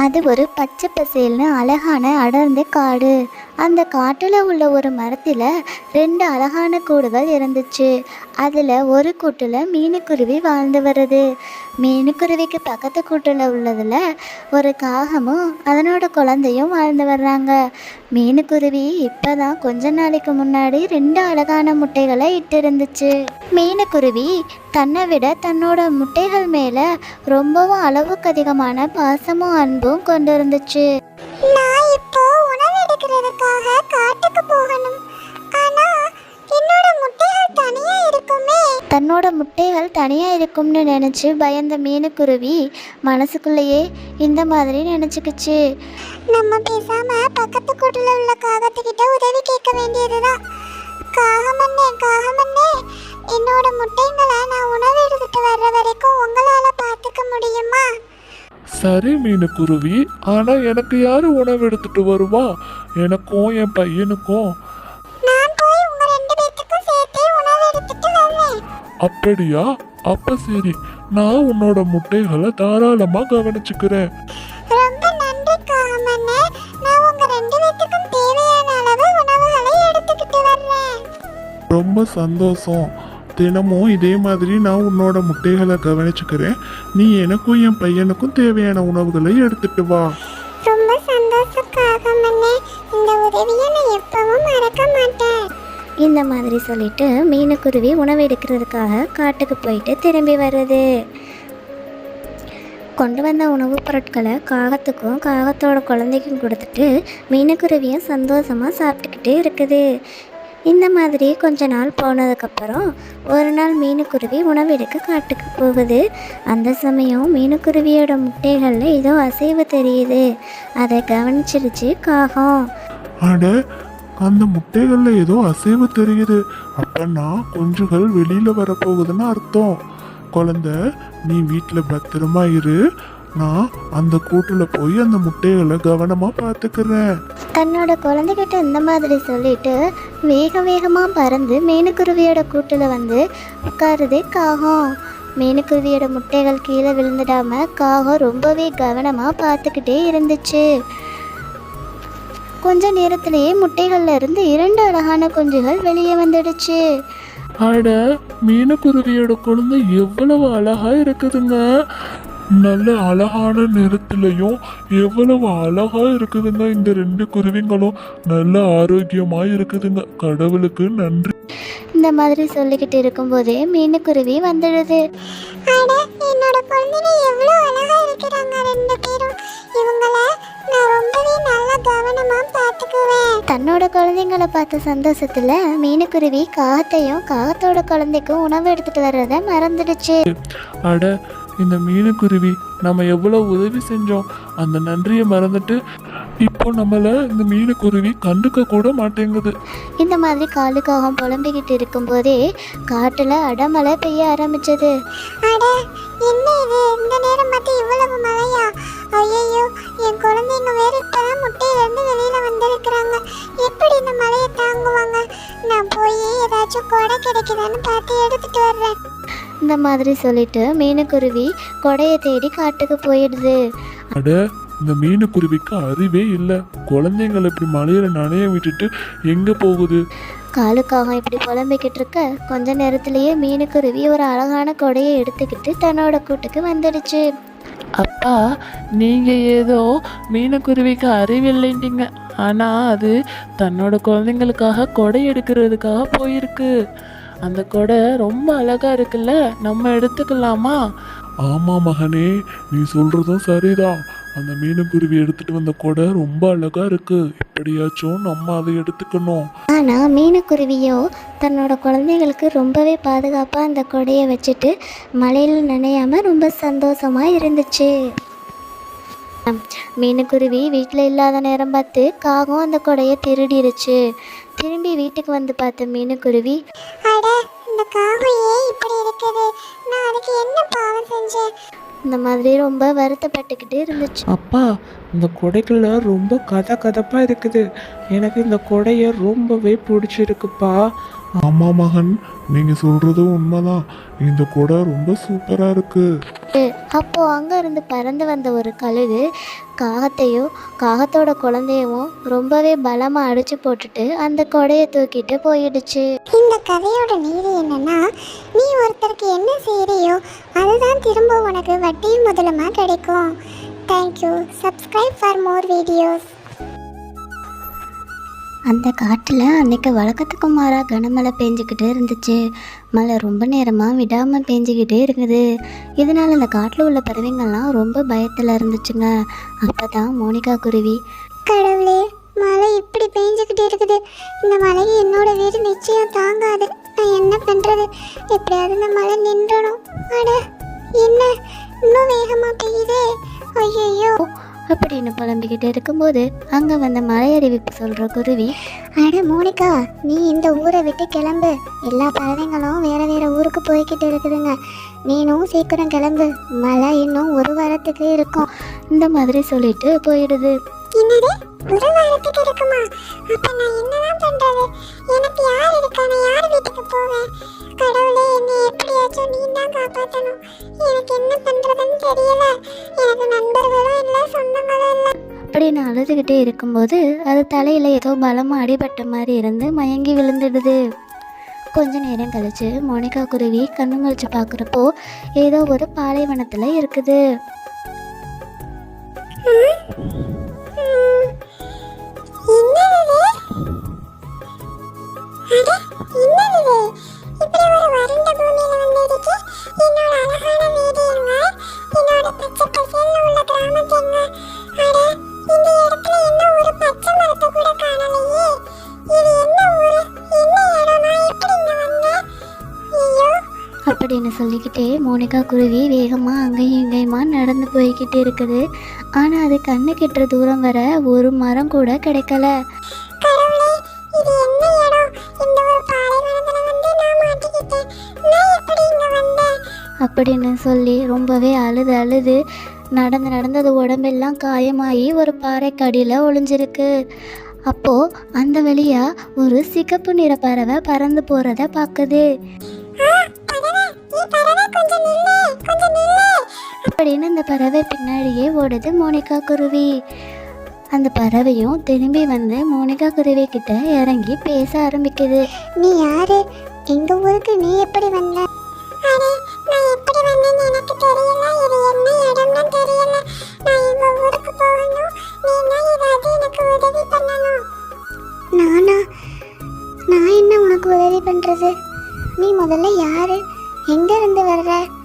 அது ஒரு பச்சை பசேல்னு அழகான அடர்ந்த காடு. அந்த காட்டில் உள்ள ஒரு மரத்தில் ரெண்டு அழகான கூடுகள் இருந்துச்சு. அதில் ஒரு கூட்டில் மீனுக்குருவி வாழ்ந்து வருது. மீனுக்குருவிக்கு பக்கத்து கூட்டில் உள்ளதில் ஒரு காகமும் அதனோட குழந்தையும் வாழ்ந்து வர்றாங்க. மீனுக்குருவி இப்போ தான் கொஞ்ச நாளைக்கு முன்னாடி ரெண்டு அழகான முட்டைகளை இட்டிருந்துச்சு. மீனுக்குருவி தன்னை விட தன்னோட முட்டைகள் மேலே ரொம்பவும் அளவுக்கு அதிகமான பாசமும் அன்பும் கொண்டு இருந்துச்சு நான் இப்போ உணவு எடுக்கிறதுக்காக காட்டுக்கு போகணும். தன்னோட முட்டைகள் தனியாக இருக்கும்னு நினச்சி பயந்த மீனுக்குருவி மனசுக்குள்ளேயே இந்த மாதிரி நினச்சிக்கிச்சு. நம்ம பேசாம பக்கத்து கூட்டுல உள்ள காகத்துக்கிட்ட உதவி கேட்க வேண்டியதுதான். காகமண்ணே காகமண்ணே என்னோட முட்டைங்களை நான் உணவு எடுத்துட்டு வர்ற வரைக்கும் உங்களால பாத்துக்க முடியுமா? சரி மீனுக்குருவி ஆனா எனக்கு யாரு உணவு எடுத்துட்டு வருவா? எனக்கும் என் பையனுக்கும் அப்படியா? அப்ப சரி. நான் உன்னோட முட்டைகளை தாராளமா கவனிச்சுக்கிறேன். ரொம்ப சந்தோஷம். தினமும் இதே மாதிரி நான் உன்னோட முட்டைகளை கவனிச்சுக்கிறேன். நீ எனக்கும் என் பையனுக்கும் தேவையான உணவுகளை எடுத்துட்டு வா. ரொம்ப சந்தோஷம் காகமண்ணே இந்த உதவியை நான் எப்பவும் மறக்க மாட்டேன். இந்த மாதிரி சொல்லிட்டு மீனுக்குருவி உணவு எடுக்கிறதுக்காக காட்டுக்கு போயிட்டு திரும்பி வருது கொண்டு வந்த உணவுப் பொருட்களை காகத்துக்கும் காகத்தோட குழந்தைக்கும் கொடுத்துட்டு மீனுக்குருவியும் சந்தோஷமாக சாப்பிட்டுக்கிட்டே இருக்குது. இந்த மாதிரி கொஞ்ச நாள் போனதுக்கப்புறம் ஒரு நாள் மீனுக்குருவி உணவு எடுக்க காட்டுக்கு போகுது. அந்த சமயம் மீனுக்குருவியோட முட்டைகளில் ஏதோ அசைவு தெரியுது. அதை கவனிச்சிருச்சு காகம். அட அந்த முட்டைகள்ல ஏதோ அசைவு தெரியுது. அப்பன்னா குஞ்சுகள் வெளியில வரப்போகுதுன்னு அர்த்தம். குழந்தை நீ வீட்டில் பத்திரமா இரு. நான் அந்த கூட்டுல போய் அந்த முட்டைகளை கவனமா பாத்துக்கிறேன் தன்னோட குழந்தைகிட்ட இந்த மாதிரி சொல்லிட்டு வேக வேகமாக பறந்து மேனுக்குருவியோட கூட்டில் வந்து உட்காருதே காகம். மேனுக்குருவியோட முட்டைகள் கீழே விழுந்துடாம காகம் ரொம்பவே கவனமாக பார்த்துக்கிட்டே இருந்துச்சு. கொஞ்ச நேரத்திலேயே முட்டைகள்ல இருந்து இரண்டு அழகான குஞ்சுகள் வெளியே வந்துடுச்சு. அட மீனுக்குருவியோட குழந்தை எவ்வளவு அழகா இருக்குதுங்க. நல்ல அழகான நிறத்திலையும் எவ்வளவு அழகா இருக்குதுங்க இந்த ரெண்டு குருவிங்களும். நல்ல ஆரோக்கியமா இருக்குதுங்க. கடவுளுக்கு நன்றி. இந்த மாதிரி சொல்லிக்கிட்டு இருக்கும்போதே மீனுக்குருவி வந்துடுது. அட என்னோட குழந்தைங்க எவ்வளோ அழகா இருக்கிறாங்க. ரெண்டு பேரும் நான் ரொம்பவே நல்லா கவனமா பார்த்துக்குவேன். தன்னோட குழந்தைங்கள பார்த்த சந்தோஷத்துல மீனுக்குருவி காகத்தையும் காகத்தோட குழந்தைக்கும் உணவு எடுத்துட்டு வர்றத மறந்துடுச்சு. அட இந்த மீனுக்குருவி நம்ம எவ்வளவு உதவி செஞ்சோம். அந்த நன்றியை மறந்துட்டு இப்போ நம்மள இந்த மீனுக்குருவி கண்டுக்க கூட மாட்டேங்குது. இந்த மாதிரி காலுக்காகம் புலம்பிக்கிட்டு இருக்கும்போதே காட்டுல அடமழை பெய்ய ஆரம்பிச்சது. அட என்ன இது? இந்த நேரம் பார்த்து இவ்வளவு மழையா? ஐயோ என் குழந்தைங்க வேற இப்பதான் முட்டையில இருந்து வெளியில வந்திருக்கிறாங்க. எப்படி இந்த மழையை தாங்குவாங்க? நான் போய் ஏதாச்சும் கொடை கிடைக்குதான்னு பார்த்து எடுத்துட்டு வர்றேன். இந்த மாதிரி சொல்லிட்டு மீனுக்குருவி கொடையை தேடி காட்டுக்கு போயிடுது. அட இந்த மீனுக்குருவிக்கு அறிவே இல்லை. குழந்தைங்களை இப்படி மலையில நனைய விட்டுட்டு எங்க போகுது? காலுக்காகம் இப்படி புலம்பிக்கிட்டு இருக்க கொஞ்ச நேரத்திலேயே மீனுக்குருவி ஒரு அழகான கொடையை எடுத்துக்கிட்டு தன்னோட கூட்டுக்கு வந்துடுச்சு. அப்பா நீங்கள் ஏதோ மீனுக்குருவிக்கு அறிவில்லைட்டீங்க ஆனால் அது தன்னோட குழந்தைங்களுக்காக கொடை எடுக்கிறதுக்காக போயிருக்கு. அந்த கொடை ரொம்ப அழகா இருக்குல்ல? நம்ம எடுத்துக்கலாமா? ஆமா மகனே நீ சொல்றதும் சரிதான். அந்த மீனுக்குருவி எடுத்துட்டு வந்த கொடை ரொம்ப அழகா இருக்கு. எப்படியாச்சும் நம்ம அதை எடுத்துக்கணும். ஆனா மீனுக்குருவியோ தன்னோட குழந்தைகளுக்கு ரொம்பவே பாதுகாப்பா அந்த கொடையை வச்சுட்டு மழையில் நனையாம ரொம்ப சந்தோஷமா இருந்துச்சு. மீனுக்குருவி வீட்டில் இல்லாத நேரம் பார்த்து காகம் அந்த கொடையை திருடிருச்சு. திரும்பி வீட்டுக்கு வந்து பார்த்த மீனுக்குருவி அட இந்த காகம் ஏன் இப்படி இருக்குது? நான் அதுக்கு என்ன பாவம் செஞ்சேன்? இந்த மாதிரி ரொம்ப வருத்தப்பட்டுக்கிட்டே இருந்துச்சு. அப்பா இந்த கொடைக்குள்ள ரொம்ப கதை கதப்பாக இருக்குது. எனக்கு இந்த கொடையை ரொம்பவே பிடிச்சிருக்குப்பா. ஆமா மகன். நீங்க சொல்றதும் உண்மைதான். இந்த கொடை ரொம்ப சூப்பரா இருக்கு. அப்போ அங்க இருந்து பறந்து வந்த ஒரு கழுகு காகத்தையும் காகத்தோட குழந்தையவும் ரொம்பவே பலமா அடிச்சு போட்டுட்டு அந்த கொடையை தூக்கிட்டு போயிடுச்சு. இந்த கதையோட நீதி என்னன்னா நீ ஒருத்தருக்கு என்ன செய்யறியோ அதுதான் திரும்ப உனக்கு வட்டியும் முதலுமா கிடைக்கும். Thank you subscribe for more videos அந்த காட்டில் அன்னைக்கு வழக்கத்துக்கு மாறாக கனமழை பெஞ்சிக்கிட்டே இருந்துச்சு. மழை ரொம்ப நேரமாக விடாமல் பெஞ்சிக்கிட்டே இருக்குது. இதனால அந்த காட்டில் உள்ள பறவைங்கள்லாம் ரொம்ப பயத்தில் இருந்துச்சுங்க. அப்போ தான் மோனிகா குருவி கடவுளே மழை இப்படி பெஞ்சிக்கிட்டே இருக்குது. இந்த மழையை என்னோட வீடு நிச்சயம் தாங்காது. நான் என்ன பண்றது? எப்படியாவது இந்த மழை நின்றணும். அட என்ன? இன்னும் வேகமாக பெய்யுதே. ஐயோ அப்படின்னு புலம்பிக்கிட்டு இருக்கும்போது அங்கே வந்த மலை அறிவிப்பு சொல்கிற குருவி அட மோனிகா நீ இந்த ஊரை விட்டு கிளம்பு. எல்லா பறவைங்களும் வேற வேற ஊருக்கு போய்கிட்டு இருக்குதுங்க. நீனும் சீக்கிரம் கிளம்பு. மழை இன்னும் ஒரு வாரத்துக்கு இருக்கும். இந்த மாதிரி சொல்லிட்டு போயிடுது. என்னது? ஒரு வாரத்துக்கு இருக்குமா? அப்ப நான் என்னதான் பண்றது? எனக்கு யார் இருக்கா யார் வீட்டுக்கு போவேன்? எப்படியாச்சும் நீ தான் காப்பாற்றணும் எனக்கு என்ன பண்றதுன்னு தெரியல. எனக்கு நண்பர்களும் இல்லை சொந்தங்களும் இல்லை. அப்படின்னு அழுதுகிட்டே இருக்கும்போது அது தலையில் ஏதோ பலமாக அடிபட்ட மாதிரி இருந்து மயங்கி விழுந்துடுது. கொஞ்ச நேரம் கழிச்சு மோனிகா குருவி கண்ணு முழிச்சு பார்க்குறப்போ ஏதோ ஒரு பாலைவனத்தில் இருக்குது. என்னது சொல்லிக்கிட்டே மோனிகா குருவி வேகமாக அங்கேயும் இங்கேயுமா நடந்து போய்கிட்டு இருக்குது. ஆனால் அது கண்ணு கெட்டுற தூரம் வர ஒரு மரம் கூட கிடைக்கல. அப்படின்னு சொல்லி ரொம்பவே அழுது அழுது நடந்து நடந்தது உடம்பெல்லாம் காயமாகி ஒரு பாறைக்கடியில் ஒளிஞ்சிருக்கு. அப்போது அந்த வழியா ஒரு சிகப்பு நிற பறவை பறந்து போகிறத பார்க்குது. அப்படின்னு அந்த பறவை பின்னாடியே ஓடுது மோனிகா குருவி. அந்த பறவையும் திரும்பி வந்து மோனிகா குருவி கிட்ட இறங்கி பேச ஆரம்பிக்குது. நீ யாரு? எங்க ஊருக்கு நீ எப்படி வந்த? நானா? நான் என்ன உனக்கு உதவி பண்றது? நீ முதல்ல யாரு? எங்க இருந்து வர்ற?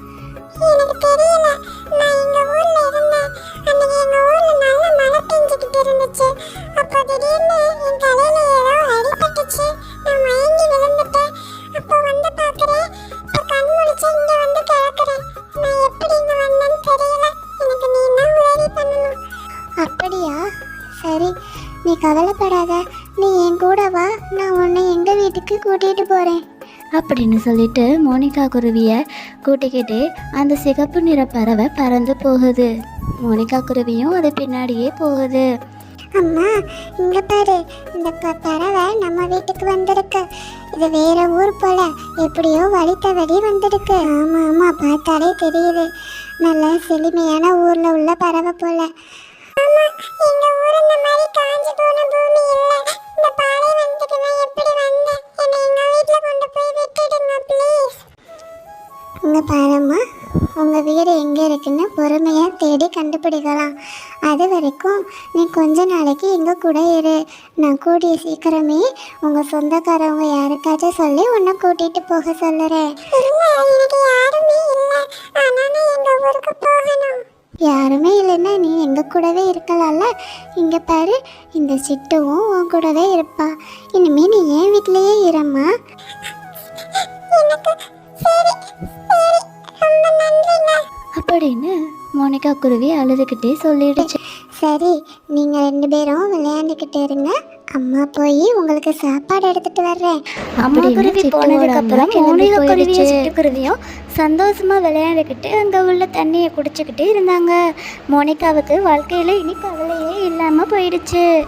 சரி நீ கவலைப்படாத. நீ என் கூட வா. நான் உன்னை எங்க வீட்டுக்கு கூட்டிட்டு போறேன். அப்படின்னு சொல்லிட்டு மோனிகா குருவியை கூட்டிக்கிட்டு அந்த சிகப்பு நிற பறவை பறந்து போகுது. மோனிகா குருவியும் அது பின்னாடியே போகுது. அம்மா இங்க பாரு. இந்த பறவை நம்ம வீட்டுக்கு வந்திருக்கு. இது வேற ஊர் போல. எப்படியோ வழி தவறி வந்திருக்கு. ஆமா ஆமா பார்த்தாலே தெரியுது. நல்ல செழுமையான ஊர்ல உள்ள பறவை போல. ஆமா எங்க உங்கள் இந்த வீடு எங்கே இருக்குன்னு பொறுமையாக தேடி கண்டுபிடிக்கலாம். அது வரைக்கும் நீ கொஞ்ச நாளைக்கு எங்கள் கூட இரு. நான் கூடிய சீக்கிரமே உங்கள் சொந்தக்காரவங்க யாருக்காச்சும் சொல்லி உன்னை கூட்டிகிட்டு போக சொல்லுறேன். எனக்கு யாருமே ஊருக்கு யாருமே இல்லைன்னா நீ எங்க கூடவே இருக்கலாம்ல? இங்க பாரு இந்த சிட்டுவும் உன் கூடவே இருப்பா. இனிமே நீ ஏன் வீட்லயே இரும்மா. எனக்கு சரி சரி. ரொம்ப நன்றிங்க. அப்படின்னு மோனிகா குருவி அழுதுகிட்டே சொல்லிடுச்சு. சரி நீங்க ரெண்டு பேரும் விளையாண்டுக்கிட்டு இருங்க. அம்மா போய் உங்களுக்கு சாப்பாடு எடுத்துட்டு வர்றேன். அம்மா குருவி போனதுக்கு அப்புறம் மோனிகா குருவியும். சிட்டுக்குருவியும் சந்தோஷமா விளையாண்டுக்கிட்டு அங்க உள்ள தண்ணியை குடிச்சுக்கிட்டு இருந்தாங்க. மோனிகாவுக்கு வாழ்க்கையில இனி கவலையே இல்லாம போயிடுச்சு.